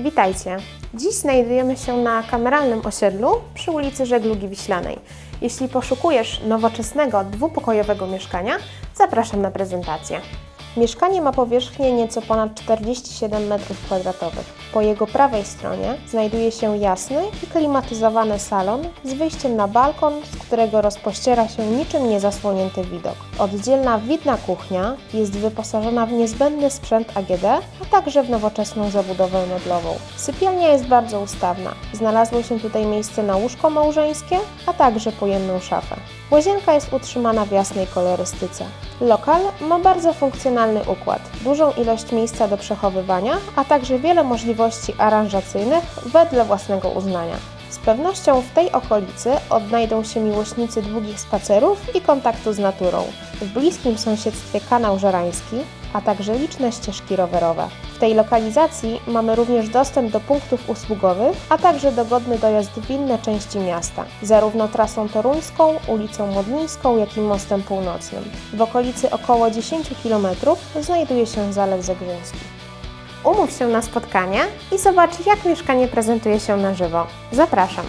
Witajcie. Dziś znajdujemy się na kameralnym osiedlu przy ulicy Żeglugi Wiślanej. Jeśli poszukujesz nowoczesnego dwupokojowego mieszkania, zapraszam na prezentację. Mieszkanie ma powierzchnię nieco ponad 47 m2. Po jego prawej stronie znajduje się jasny i klimatyzowany salon z wyjściem na balkon, z którego rozpościera się niczym niezasłonięty widok. Oddzielna widna kuchnia jest wyposażona w niezbędny sprzęt AGD, a także w nowoczesną zabudowę meblową. Sypialnia jest bardzo ustawna. Znalazło się tutaj miejsce na łóżko małżeńskie, a także pojemną szafę. Łazienka jest utrzymana w jasnej kolorystyce. Lokal ma bardzo funkcjonalny układ, dużą ilość miejsca do przechowywania, a także wiele możliwości aranżacyjnych wedle własnego uznania. Z pewnością w tej okolicy odnajdą się miłośnicy długich spacerów i kontaktu z naturą. W bliskim sąsiedztwie kanał żerański, a także liczne ścieżki rowerowe. W tej lokalizacji mamy również dostęp do punktów usługowych, a także dogodny dojazd w inne części miasta, zarówno trasą toruńską, ulicą Modlińską, jak i mostem północnym. W okolicy około 10 km znajduje się Zalew Zegrzyński. Umów się na spotkanie i zobacz, jak mieszkanie prezentuje się na żywo. Zapraszam!